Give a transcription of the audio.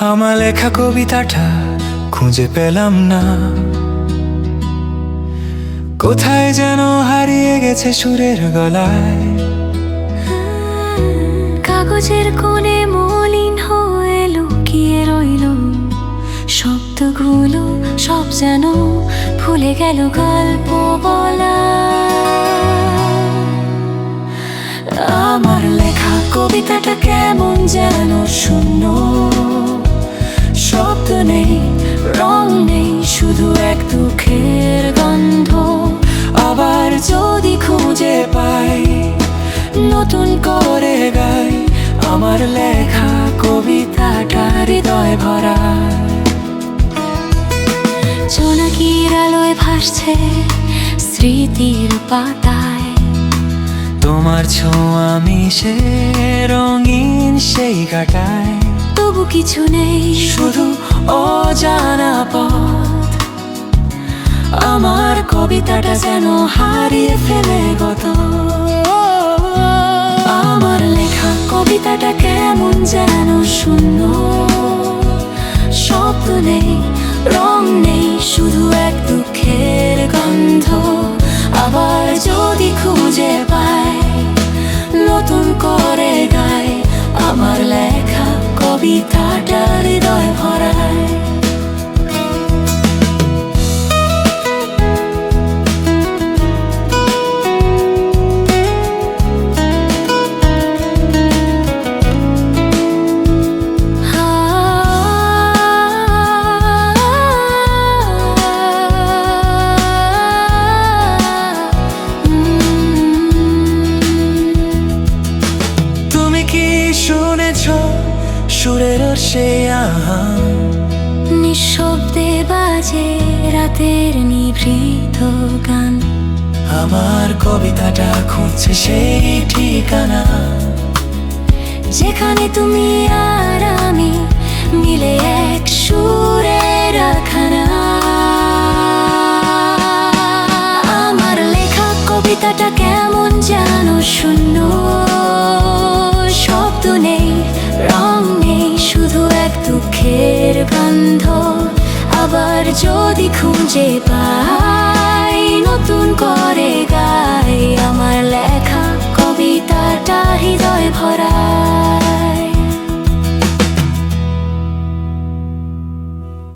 আমার লেখা কবিতাটা খুঁজে পেলাম না। কোথায় যেন হারিয়ে গেছে সুরের গলায়। কাগজের কোণে মলিন হয়ে লুকিয়ে রইল শব্দগুলো। সব যেন ভুলে গেল গল্প বলা। আমার লেখা কবিতাটা কেমন যেন শূন্য। শব্দ নেই, রং নেই, শুধু এক দুঃখের গন্ধ। আবার যদি খুঁজে পাই, নতুন করে গাই। আমার লেখা কবিতাটা হৃদয় ভরা। ভাসছে স্মৃতির পাতায়। তোমার ছোঁয়া মিশে রঙিন সেই কাটায়। তবু কিছু নেই শুধু অজানা পথ। আমার কবিতাটা যেন হারিয়ে ফেলে গত। আমার লেখা কবিতাটা কেমন যেন শূন্য। শব্দ নেই কবিতাটা হৃদয় ভরায়। সুরের আহান নিঃশব্দে বাজে রাতের নিভৃত গান। আমার কবিতাটা খুঁজছে সেই ঠিকানা। যেখানে তুমি আর আমি মিলে এক সুরে খানা আমার লেখা কবিতাটা কেমন যেন দুঃখের গন্ধ আবার যদি খুঁজে পাই নতুন করে গাই। আমার লেখা কবিতাটা হৃদয় ভরা